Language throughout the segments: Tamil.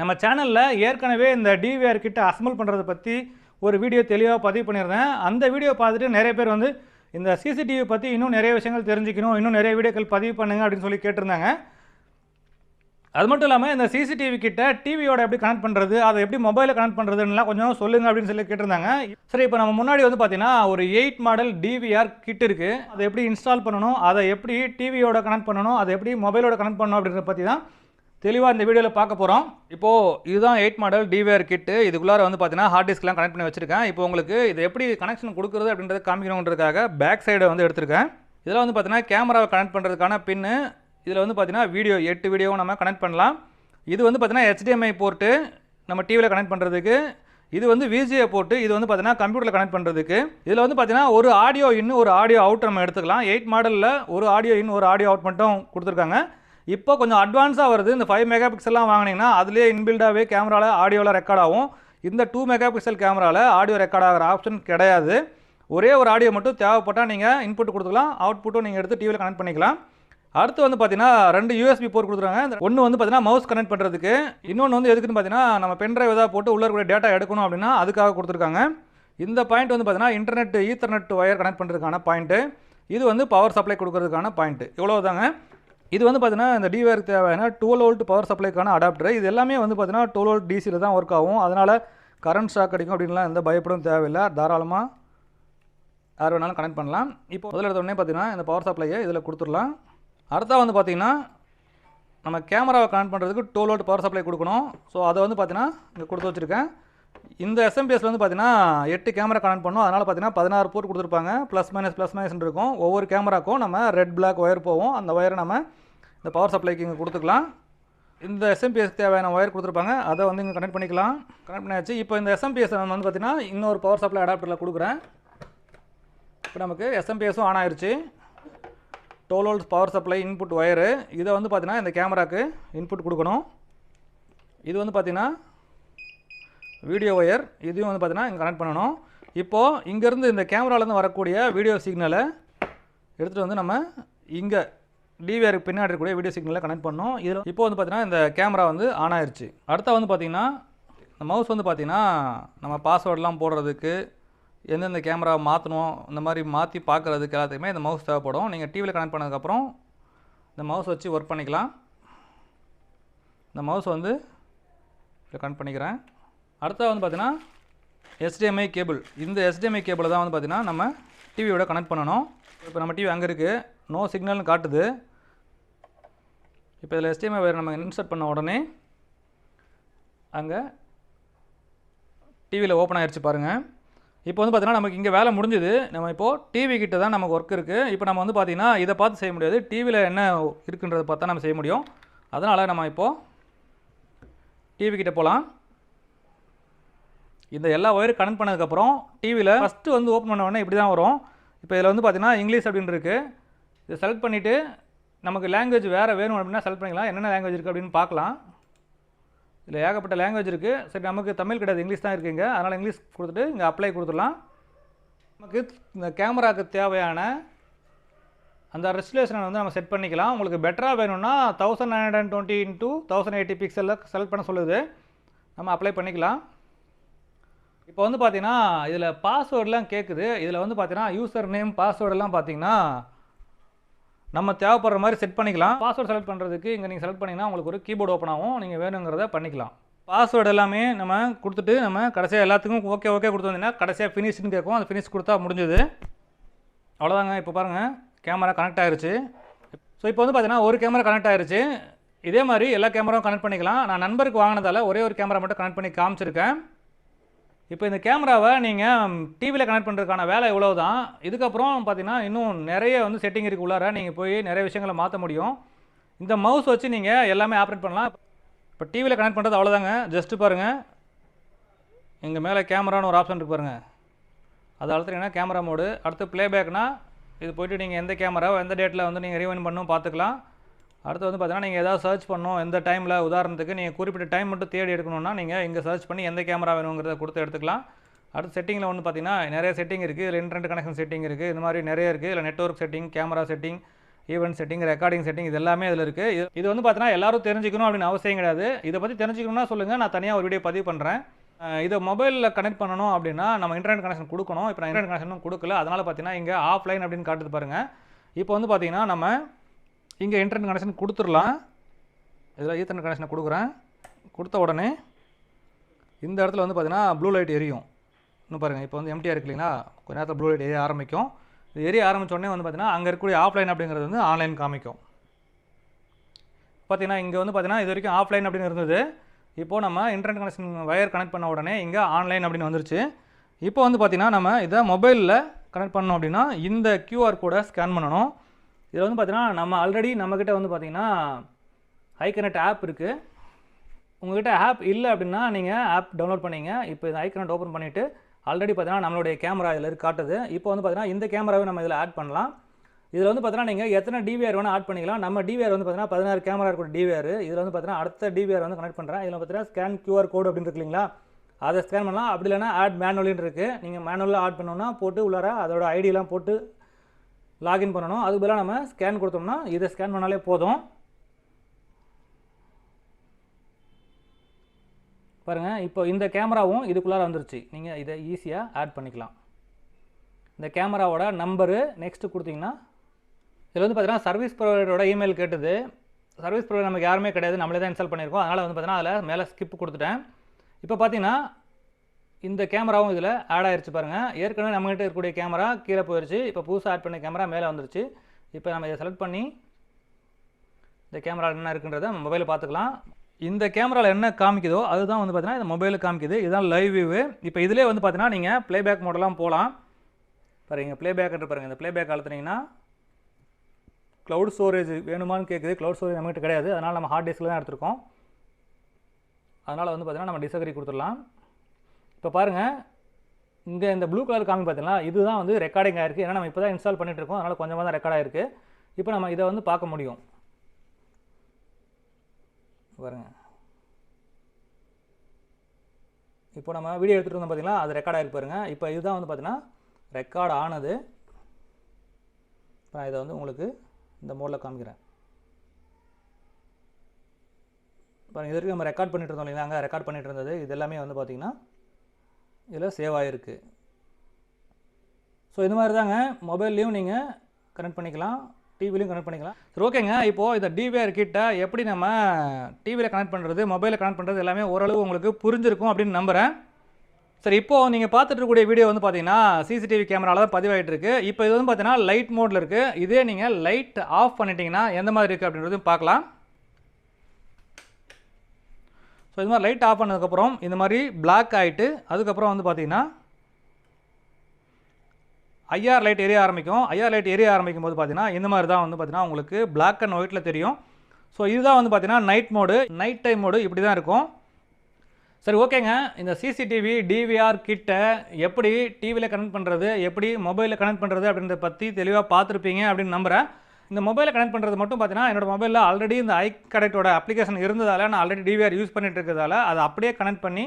நம்ம சேனலில் ஏற்கனவே இந்த டிவிஆர் கிட்ட அசம்பிள் பண்ணுறதை பற்றி ஒரு வீடியோ தெளிவாக பதிவு பண்ணியிருந்தேன். அந்த வீடியோ பார்த்துட்டு நிறைய பேர் வந்து இந்த சிசிடிவி பற்றி இன்னும் நிறைய விஷயங்கள் தெரிஞ்சுக்கணும் இன்னும் நிறைய வீடியோக்கள் பதிவு பண்ணுங்க அப்படின்னு சொல்லி கேட்டிருந்தாங்க. அது மட்டும் இல்லாமல் இந்த சிசிடிவி கிட்ட டிவியோட எப்படி கனெக்ட் பண்ணுறது அதை எப்படி மொபைலில் கனெக்ட் பண்ணுறதுலாம் கொஞ்சம் சொல்லுங்க அப்படின்னு சொல்லி கேட்டிருந்தாங்க. சரி இப்போ நம்ம முன்னாடி வந்து பார்த்தீங்கன்னா ஒரு எயிட் மாடல் டிவிஆர் கிட் இருக்குது அதை எப்படி இன்ஸ்டால் பண்ணணும் அதை எப்படி டிவியோட கனெக்ட் பண்ணணும் அதை எப்படி மொபைலோட கனெக்ட் பண்ணணும் அப்படின்றத பற்றி தான் தெளிவாக இந்த வீடியோவில் பார்க்க போகிறோம் இப்போது இதுதான் எயிட் மாடல் டிவிஆர் கிட்டு இதுக்குள்ளார வந்து பார்த்தீங்கன்னா ஹார்ட் டிஸ்க்லாம் கனெக்ட் பண்ணி வச்சிருக்கேன். இப்போ உங்களுக்கு இது எப்படி கனெக்ஷன் கொடுக்குறது அப்படின்றத காமிக்கணுன்றதுக்காக பேக் சைடை வந்து எடுத்திருக்கேன். இதில் வந்து பார்த்தீங்கன்னா கேமராவை கனெக்ட் பண்ணுறதுக்கான பின்னு இதில் வந்து பார்த்தீங்கன்னா வீடியோ எட்டு வீடியோவும் நம்ம கனெக்ட் பண்ணலாம். இது வந்து பார்த்தீங்கன்னா ஹெச்டிஎம்ஐ போர்ட்டு நம்ம டிவியில் கனெக்ட் பண்ணுறதுக்கு இது வந்து விஜிஏ போட்டு இது வந்து பார்த்தீங்கன்னா கம்ப்யூட்டரில் கனெக்ட் பண்ணுறதுக்கு இதில் வந்து பார்த்தீங்கன்னா ஒரு ஆடியோ இன்னும் ஒரு ஆடியோ அவுட் நம்ம எடுத்துக்கலாம். எயிட் மாடலில் ஒரு ஆடியோ இன்னும் ஒரு ஆடியோ அவுட் மட்டும் கொடுத்துருக்காங்க. இப்போ கொஞ்சம் அட்வான்ஸாக வருது. இந்த ஃபைவ் மெகா பிக்சல்லாம் வாங்கினீங்கன்னா அதுலேயே இன்பில்டாகவே கேமராவில் ஆடியோவில் ரெக்கார்ட் ஆகும். இந்த டூ மெகா பிக்சல் கேமராவில் ஆடியோ ரெக்கார்ட் ஆகிற ஆப்ஷன் கிடையாது. ஒரே ஒரு ஆடியோ மட்டும் தேவைப்பட்டால் நீங்கள் இன்புட் கொடுத்துக்கலாம். அவுட்புட்டும் நீங்கள் எடுத்து டிவியில் கனெக்ட் பண்ணிக்கலாம். அடுத்து வந்து பார்த்தீங்கன்னா ரெண்டு யூஎஸ்பி போர்ட் கொடுத்துருக்காங்க. ஒன்று வந்து பார்த்தீங்கன்னா மவுஸ் கனெக்ட் பண்ணுறதுக்கு இன்னொன்று வந்து எதுக்குன்னு பார்த்தீங்கன்னா நம்ம பென்ட்ரைவ் ஏதாவது போட்டு உள்ள கூட டேட்டா எடுக்கணும் அப்படின்னா அதுக்காக கொடுத்துருக்காங்க. இந்த பாயிண்ட் வந்து பார்த்தீங்கன்னா இன்டர்நெட் ஈத்தர்நெட் ஒயர் கனெக்ட் பண்ணுறதுக்கான பாயிண்ட்டு இது வந்து பவர் சப்ளை கொடுக்கறதுக்கான பாயிண்ட்டு இவ்வளோதாங்க இது வந்து பார்த்தீங்கன்னா இந்த டிவேருக்கு தேவையான டுவெல் வோல்ட் பவர் சப்ளைக்கான அடாப்டர் இது எல்லாமே வந்து பார்த்தீங்கன்னா டுவெல் வோல்ட் டிசியில் தான் ஒர்க் ஆகும். அதனால் கரண்ட் ஷாக் அடிக்கும் அப்படின்லாம் எந்த பயப்படும் தேவையில்லை. தாராளமாக யார் வேணாலும் கனெக்ட் பண்ணலாம். இப்போ முதல்ல எடுத்த உடனே பார்த்தீங்கன்னா இந்த பவர் சப்ளையை இதில் கொடுத்துடலாம். அடுத்தா வந்து பார்த்தீங்கன்னா நம்ம கேமராவை கனெக்ட் பண்ணுறதுக்கு டுவெல் வோல்ட் பவர் சப்ளை கொடுக்கணும். ஸோ அதை வந்து பார்த்தீங்கன்னா இங்கே கொடுத்து வச்சுருக்கேன். இந்த எஸ்எம்பிஎஸ்ல வந்து பார்த்தீங்கன்னா எட்டு கேமரா கனெக்ட் பண்ணோம் அதனால் பார்த்தீங்கன்னா பதினாறு போர்ட் கொடுத்துருப்பாங்க. ப்ளஸ் மைனஸ் ப்ளஸ் மைனஸ் இருக்கும். ஒவ்வொரு கேமராக்கும் நம்ம ரெட் பிளாக் ஒயர் போவோம் அந்த ஒயரை நம்ம இந்த பவர் சப்ளைக்கு இங்கே கொடுத்துக்கலாம். இந்த எஸ்எம்பிஎஸ் தேவையான ஒயர் கொடுத்துருப்பாங்க. அதை வந்து இங்கே கனெக்ட் பண்ணிக்கலாம். கனெக்ட் பண்ணியாச்சு. இப்போ இந்த எஸ்எம்பிஎஸ் வந்து பார்த்தீங்கன்னா இன்னொரு பவர் சப்ளை அடாப்டரில் கொடுக்குறேன். இப்போ நமக்கு எஸ்எம்பிஎஸும் ஆன் ஆயிடுச்சு twelve volt power supply input wire இதை வந்து பார்த்தீங்கன்னா இந்த கேமராக்கு இன்புட் கொடுக்கணும். இது வந்து பார்த்தீங்கன்னா வீடியோ ஒயர் இதையும் வந்து பார்த்தீங்கன்னா இங்கே கனெக்ட் பண்ணணும். இப்போது இங்கேருந்து இந்த கேமராலேருந்து வரக்கூடிய வீடியோ சிக்னலை எடுத்துகிட்டு வந்து நம்ம இங்கே டிவிஆருக்கு பின்னாடி இருக்கக்கூடிய வீடியோ சிக்னலில் கனெக்ட் பண்ணோம். இதில் இப்போ வந்து பார்த்தீங்கன்னா இந்த கேமரா வந்து ஆன் ஆயிடுச்சு அடுத்த வந்து பார்த்தீங்கன்னா இந்த மவுஸ் வந்து பார்த்தீங்கன்னா நம்ம பாஸ்வேர்டெலாம் போடுறதுக்கு எந்தெந்த கேமரா மாற்றணும் இந்த மாதிரி மாற்றி பார்க்குறதுக்கு எல்லாத்துக்குமே இந்த மவுஸ் தேவைப்படும். நீங்கள் டிவியில் கனெக்ட் பண்ணதுக்கப்புறம் இந்த மவுஸ் வச்சு ஒர்க் பண்ணிக்கலாம். இந்த மவுஸ் வந்து இதில் கனெக்ட் பண்ணிக்கிறேன். அடுத்தது வந்து பார்த்தீங்கன்னா எஸ்டிஎம்ஐ கேபிள் இந்த எஸ்டிஎம்ஐ கேபிளை தான் வந்து பார்த்திங்கன்னா நம்ம டிவியோட கனெக்ட் பண்ணணும். இப்போ நம்ம டிவி அங்கே இருக்குது நோ சிக்னல்னு காட்டுது. இப்போ இதில் HDMI வயர் நம்ம இன்சர்ட் பண்ண உடனே அங்கே டிவியில் ஓப்பன் ஆகிடுச்சு பாருங்கள் இப்போ வந்து பார்த்திங்கன்னா நமக்கு இங்கே வேலை முடிஞ்சுது. நம்ம இப்போது டிவி கிட்ட தான் நமக்கு ஒர்க் இருக்குது இப்போ நம்ம வந்து பார்த்தீங்கன்னா இதை பார்த்து செய்ய முடியாது. டிவியில் என்ன இருக்குன்றதை பார்த்தா நம்ம செய்ய முடியும். அதனால் நம்ம இப்போது டிவி கிட்ட போகலாம். இந்த எல்லா ஒயரும் கனெக்ட் பண்ணதுக்கப்புறம் டிவியில் ஃபஸ்ட்டு வந்து ஓப்பன் பண்ண உடனே இப்படி தான் வரும். இப்போ இதில் வந்து பார்த்திங்கன்னா இங்கிலீஷ் அப்படின்னு இருக்குது இதை செலக்ட் பண்ணிவிட்டு நமக்கு லாங்குவேஜ் வேறு வேணும் அப்படின்னா செலக்ட் பண்ணிக்கலாம். என்னென்ன லாங்குவேஜ் இருக்குது அப்படின்னு பார்க்கலாம். இதில் ஏகப்பட்ட லாங்குவேஜ் இருக்குது சரி நமக்கு தமிழ் கிடையாது. இங்கிலீஷ் தான் இருக்குங்க அதனால் இங்கிலீஷ் கொடுத்துட்டு இங்கே அப்ளை கொடுத்துடலாம். நமக்கு இந்த கேமராவுக்கு தேவையான அந்த ரெஸ்டுலேஷனை வந்து நம்ம செட் பண்ணிக்கலாம். உங்களுக்கு பெட்டராக வேணும்னா thousand nine hundred twenty into thousand eighty பிக்சலில் select பண்ண சொல்லுது. நம்ம அப்ளை பண்ணிக்கலாம். இப்போ வந்து பார்த்தீங்கன்னா இதில் பாஸ்வேர்டெலாம் கேட்குது இதில் வந்து பார்த்தீங்கன்னா யூசர் நேம் பாஸ்வேர்டெல்லாம் பார்த்தீங்கன்னா நம்ம தேவைப்படுற மாதிரி செட் பண்ணிக்கலாம். பாஸ்வேர்டு செலக்ட் பண்ணுறதுக்கு இங்கே நீங்கள் செலக்ட் பண்ணிங்கன்னா உங்களுக்கு ஒரு கீபோர்டு ஓப்பன் ஆகும். நீங்கள் வேணுங்கிறத பண்ணிக்கலாம். பாஸ்வேர்டு எல்லாமே நம்ம கொடுத்துட்டு நம்ம கடைசியாக எல்லாத்துக்கும் ஓகே ஓகே கொடுத்து வந்தீங்கன்னா கடைசியாக ஃபினிஷ்னு கேட்கும். அந்த ஃபினிஷ் கொடுத்தா முடிஞ்சது. அவ்வளோதாங்க இப்போ பாருங்கள் கேமரா கனெக்ட் ஆயிருச்சு. ஸோ இப்போ வந்து பார்த்தீங்கன்னா ஒரு கேமரா கனெக்ட் ஆயிருச்சு. இதே மாதிரி எல்லா கேமராவும் கனெக்ட் பண்ணிக்கலாம். நான் நண்பருக்கு வாங்கினதால ஒரே ஒரு கேமரா மட்டும் கனெக்ட் பண்ணி காமிச்சிருக்கேன். இப்போ இந்த கேமராவை நீங்கள் டிவியில் கனெக்ட் பண்ணுறதுக்கான வேலை இவ்வளோ தான் இதுக்கப்புறம் பார்த்தீங்கன்னா இன்னும் நிறைய வந்து செட்டிங் இருக்குது உள்ளார. நீங்கள் போய் நிறைய விஷயங்களை மாற்ற முடியும். இந்த மவுஸ் வச்சு நீங்கள் எல்லாமே ஆப்ரேட் பண்ணலாம். இப்போ டிவியில் கனெக்ட் பண்ணுறது அவ்வளோதாங்க ஜஸ்ட்டு பாருங்கள் இங்கே மேலே கேமரான்னு ஒரு ஆப்ஷன் இருக்கு பாருங்கள் அது அழுத்துறீங்கன்னா கேமரா மோடு அடுத்து ப்ளேபேக்னால் இது போயிட்டு நீங்கள் எந்த கேமரா எந்த டேட்டில் வந்து நீங்கள் ரீவைன் பண்ணணும் பார்த்துக்கலாம். அடுத்து வந்து பார்த்தீங்கன்னா நீங்கள் எதாவது சர்ச் பண்ணணும் எந்த டைமில் உதாரணத்துக்கு நீங்கள் குறிப்பிட்ட டைம் மட்டும் தேடி எடுக்கணும்னா நீங்கள் இங்கே சர்ச் பண்ணி எந்த கேமரா வேணுங்கிறத கொடுத்து எடுத்துக்கலாம். அடுத்து செட்டிங்கில் வந்து பார்த்தீங்கன்னா நிறைய செட்டிங் இருக்குது இதில் இன்டர்நெட் கனெக்ஷன் செட்டிங் இருக்குது இந்த மாதிரி நிறைய இருக்குது இதில் network setting camera setting event setting recording setting இது எல்லாமே இதில் இருக்குது இது இது வந்து பார்த்தீங்கன்னா எல்லாரும் தெரிஞ்சுக்கணும் அப்படின்னு அவசியம் கிடையாது. இதை பற்றி தெரிஞ்சுக்கணும்னா சொல்லுங்கள் நான் தனியாக ஒரு வீடியோ பதிவு பண்ணுறேன் இதை மொபைலில் கனெக்ட் பண்ணணும் அப்படின்னா நம்ம இன்டர்நெட் கனெக்ஷன் கொடுக்கணும். இப்போ நான் இன்டர்நெட் கனெக்ஷனும் கொடுக்கல. அதனால் பார்த்தீங்கன்னா இங்கே ஆஃப்லைன் அப்படின்னு காட்டுது பாருங்கள் இப்போ வந்து பார்த்தீங்கன்னா நம்ம இங்கே இன்டர்நெட் கனெக்ஷன் கொடுத்துடலாம். இதில் ஈத்தர்நெட் கனெக்ஷனை கொடுக்குறேன். கொடுத்த உடனே இந்த இடத்துல வந்து பார்த்தீங்கன்னா ப்ளூ லைட் எரியும். இன்னும் பாருங்கள் இப்போ வந்து எம்டிஆர் இருக்கு இல்லைங்களா? கொஞ்ச நேரத்தில் ப்ளூ லைட் எரிய ஆரம்பிக்கும். இது எரிய ஆரம்பிச்ச உடனே வந்து பார்த்திங்கன்னா அங்கே இருக்கக்கூடிய ஆஃப்லைன் அப்படிங்கிறது வந்து ஆன்லைன் காமிக்கும். பார்த்திங்கன்னா இங்கே வந்து பார்த்தீங்கன்னா இது வரைக்கும் ஆஃப்லைன் அப்படின்னு இருந்தது. இப்போது நம்ம இன்டர்நெட் கனெக்ஷன் வயர் கனெக்ட் பண்ண உடனே இங்கே ஆன்லைன் அப்படின்னு வந்துருச்சு. இப்போ வந்து பார்த்திங்கன்னா நம்ம இதை மொபைலில் கனெக்ட் பண்ணோம் அப்படின்னா இந்த கியூஆர் கோடை ஸ்கேன் பண்ணணும். இதில் வந்து பார்த்தீங்கன்னா நம்ம ஆல்ரெடி நம்மக்கிட்ட வந்து பார்த்தீங்கன்னா ஹை கனெக்ட் ஆப் இருக்குது உங்கள்கிட்ட ஆப் இல்லை அப்படின்னா நீங்கள் ஆப் டவுன்லோட் பண்ணீங்க. இப்போ இந்த ஐக்கனட் ஓப்பன் பண்ணிவிட்டு ஆல்ரெடி பார்த்தீங்கன்னா நம்மளுடைய கேமரா இதில் காட்டுது. இப்போ வந்து பார்த்தீங்கன்னா இந்த கேமராவை நம்ம இதில் ஆட் பண்ணலாம். இதில் வந்து பார்த்தீங்கன்னா நீங்கள் எத்தனை டிவிஆர் வேணால் ஆட் பண்ணிக்கலாம். நம்ம டிவிஆர் வந்து பார்த்தீங்கன்னா பதினாறு கேமரா இருக்கிற டிவிஆர் இதில் வந்து பார்த்தீங்கன்னா அடுத்த டிவிஆர் வந்து கனெக்ட் பண்ணுறேன் இதில் பார்த்தீங்கன்னா ஸ்கேன் கியூஆர் கோடு அப்படின்னு இருக்கு இல்லைங்களா? அதை ஸ்கேன் பண்ணலாம். அப்படி இல்லைன்னா ஆட் மேனுவலின்னு இருக்குது நீங்கள் மேனுவலாக ஆட் பண்ணோன்னா போட்டு உள்ளார அதோட ஐடியெலாம் போட்டு லாகின் பண்ணணும். அதுக்கு பதிலாக நம்ம ஸ்கேன் கொடுத்தோம்னா இதை ஸ்கேன் பண்ணாலே போதும். பாருங்கள் இப்போ இந்த கேமராவும் இதுக்குள்ளார வந்துருச்சு. நீங்கள் இதை ஈஸியாக ஆட் பண்ணிக்கலாம். இந்த கேமராவோட நம்பரு நெக்ஸ்ட்டு கொடுத்தீங்கன்னா இதில் வந்து பார்த்தீங்கன்னா சர்வீஸ் ப்ரொவைடரோட இமெயில் கேட்டது. சர்வீஸ் ப்ரொவைடர் நமக்கு யாருமே கிடையாது. நம்மளே தான் இன்ஸ்டால் பண்ணியிருக்கோம். அதனால் வந்து பார்த்தீங்கன்னா அதில் மேலே ஸ்கிப் கொடுத்துட்டேன். இப்போ பார்த்தீங்கன்னா இந்த கேமராவும் இதில் ஆட் ஆயிடுச்சு பாருங்கள் ஏற்கனவே நம்மகிட்ட இருக்கக்கூடிய கேமரா கீழே போயிடுச்சு இப்போ புதுசாக ஆட் பண்ண கேமரா மேலே வந்துருச்சு. இப்போ நம்ம இதை செலக்ட் பண்ணி இந்த கேமரா என்ன இருக்குன்றதை நம்ம மொபைலில் பார்த்துக்கலாம். இந்த கேமராவில் என்ன காமிக்குதோ அதுதான் வந்து பார்த்தீங்கன்னா இந்த மொபைலில் காமிக்குது. இதுதான் லைவ் வியூ இப்போ இதிலே வந்து பார்த்தீங்கன்னா நீங்கள் ப்ளேபேக் மோடெல்லாம் போகலாம். பாருங்க ப்ளேபேக் பாருங்கள் இந்த ப்ளேபேக் அழுத்துனீங்கன்னா க்ளவுட் ஸ்டோரேஜ் வேணுமான்னு கேட்குது க்ளவுட் ஸ்டோரேஜ் நம்மகிட்ட கிடையாது. அதனால் நம்ம ஹார்ட் டிஸ்கில் தான் எடுத்திருக்கோம். அதனால் வந்து பார்த்தீங்கன்னா நம்ம டிசகரி கொடுத்துடலாம். இப்போ பாருங்கள் இங்கே இந்த ப்ளூ கலர் காமி பார்த்தீங்களா? இதுதான் வந்து ரெக்கார்டிங் ஆயிருக்கு. ஏன்னா நம்ம இப்போ தான் இன்ஸ்டால் பண்ணிட்டு இருக்கோம். அதனால் கொஞ்சமாக தான் ரெக்கார்ட் ஆயிருக்கு. இப்போ நம்ம இதை வந்து பார்க்க முடியும். பாருங்க. இப்போ நம்ம வீடியோ எடுத்துகிட்டு இருந்தோம் பார்த்தீங்கன்னா அது ரெக்கார்ட் ஆகிருப்பாருங்க இப்போ இதுதான் வந்து பார்த்தீங்கன்னா ரெக்கார்ட் ஆனது. இப்போ நான் இதை வந்து உங்களுக்கு இந்த மோடில் காமிக்கிறேன். இப்போ இது வரைக்கும் நம்ம ரெக்கார்ட் பண்ணிட்டு இருந்தோம் இல்லைங்களா? அங்கே ரெக்கார்ட் பண்ணிட்டு இருந்தது. இது எல்லாமே வந்து பார்த்தீங்கன்னா இதில் சேவ் ஆகிருக்கு ஸோ இது மாதிரி தாங்க மொபைல்லையும் நீங்கள் கனெக்ட் பண்ணிக்கலாம் டிவிலையும் கனெக்ட் பண்ணிக்கலாம். சரி ஓகேங்க இப்போது இந்த டிவிஆர் கிட்ட எப்படி நம்ம டிவியில் கனெக்ட் பண்ணுறது மொபைலில் கனெக்ட் பண்ணுறது எல்லாமே ஓரளவு உங்களுக்கு புரிஞ்சிருக்கும் அப்படின்னு நம்புகிறேன் சரி இப்போது நீங்கள் பார்த்துட்டு இருக்கக்கூடிய வீடியோ வந்து பார்த்தீங்கன்னா சிசிடிவி கேமராவில் தான் பதிவாகிட்டு இருக்கு. இப்போ இது வந்து பார்த்தீங்கன்னா லைட் மோடில் இருக்குது இதே நீங்கள் லைட் ஆஃப் பண்ணிட்டீங்கன்னா எந்த மாதிரி இருக்குது அப்படின்றதையும் பார்க்கலாம். ஸோ இது மாதிரி லைட் ஆஃப் பண்ணதுக்கப்புறம் இந்த மாதிரி பிளாக் ஆகிட்டு அதுக்கப்புறம் வந்து பார்த்தீங்கன்னா ஐஆர் லைட் எரிய ஆரம்பிக்கும். ஐஆர் லைட் எரிய ஆரம்பிக்கும் போது பார்த்தீங்கன்னா இந்த மாதிரி தான் வந்து பார்த்தீங்கன்னா உங்களுக்கு பிளாக் அண்ட் ஒயிட்டில் தெரியும். ஸோ இதுதான் வந்து பார்த்திங்கன்னா night mode night time mode இப்படி தான் இருக்கும். சரி ஓகேங்க. இந்த சிசிடிவி டிவிஆர் கிட்ட எப்படி டிவியில் கனெக்ட் பண்ணுறது எப்படி மொபைலில் கனெக்ட் பண்ணுறது அப்படின்றத பற்றி தெளிவாக பார்த்துருப்பீங்க அப்படின்னு நம்புகிறேன் இந்த மொபைலை கனெக்ட் பண்ணுறது மட்டும் பார்த்தீங்கன்னா என்னோட மொபைலில் ஆல்ரெடி இந்த ஐ கனெக்டோட அப்ளிகேஷன் இருந்ததால் நான் ஆல்ரெடி டிவிஆர் யூஸ் பண்ணிட்டு இருக்கிறதால அதை அப்படியே கனெக்ட் பண்ணி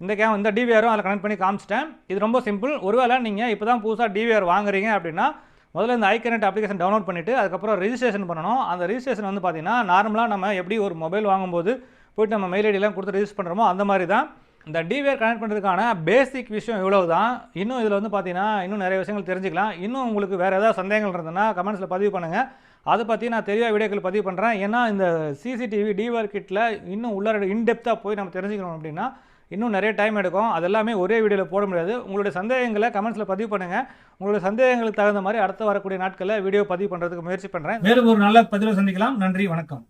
இந்த கேம் இந்த டிவிஆரும் அதில் கனெக்ட் பண்ணி காமிச்சிட்டேன். இது ரொம்ப சிம்பிள் ஒருவேளை நீங்கள் இப்போ தான் புதுசாக டிவிஆர் வாங்குறீங்க அப்படின்னா முதல்ல இந்த ஐ கனெக்ட் அப்ளிகேஷன் டவுன்லோட் பண்ணிவிட்டு அதுக்கப்புறம் ரிஜிஸ்ட்ரேஷன் பண்ணணும். அந்த ரிஜிஸ்ட்ரேஷன் வந்து பார்த்தீங்கன்னா நார்மலாக நம்ம எப்படி ஒரு மொபைல் வாங்கும்போது போயிட்டு நம்ம மெயில் ஐடியெலாம் கொடுத்து ரெஜிஸ்டர் பண்ணுறோமோ அந்த மாதிரி தான் இந்த டிவிஆர் கனெக்ட் பண்ணுறதுக்கான பேசிக் விஷயம் இவ்வளவு தான் இன்னும் இதில் வந்து பார்த்தீங்கன்னா இன்னும் நிறைய விஷயங்கள் தெரிஞ்சுக்கலாம். இன்னும் உங்களுக்கு வேறு ஏதாவது சந்தேகங்கள் இருந்ததுன்னா கமெண்ட்ஸில் பதிவு பண்ணுங்கள் அதை பற்றி நான் தெளிவாக வீடியோக்கள் பதிவு பண்ணுறேன் ஏன்னா இந்த சிசிடிவி டிவிஆர் கிட்டில் இன்னும் உள்ளார இன்டெப்த்தாக போய் நம்ம தெரிஞ்சுக்கணும் அப்படின்னா இன்னும் நிறைய டைம் எடுக்கும். அது எல்லாமே ஒரே வீடியோவில் போட முடியாது. உங்களுடைய சந்தேகங்களை கமெண்ட்ஸில் பதிவு பண்ணுங்கள் உங்களுடைய சந்தேகங்களுக்கு தகுந்த மாதிரி அடுத்து வரக்கூடிய நாட்களில் வீடியோ பதிவு பண்ணுறதுக்கு முயற்சி பண்ணுறேன் மேலும் ஒரு நல்ல பதிவில் சந்திக்கலாம். நன்றி. வணக்கம்.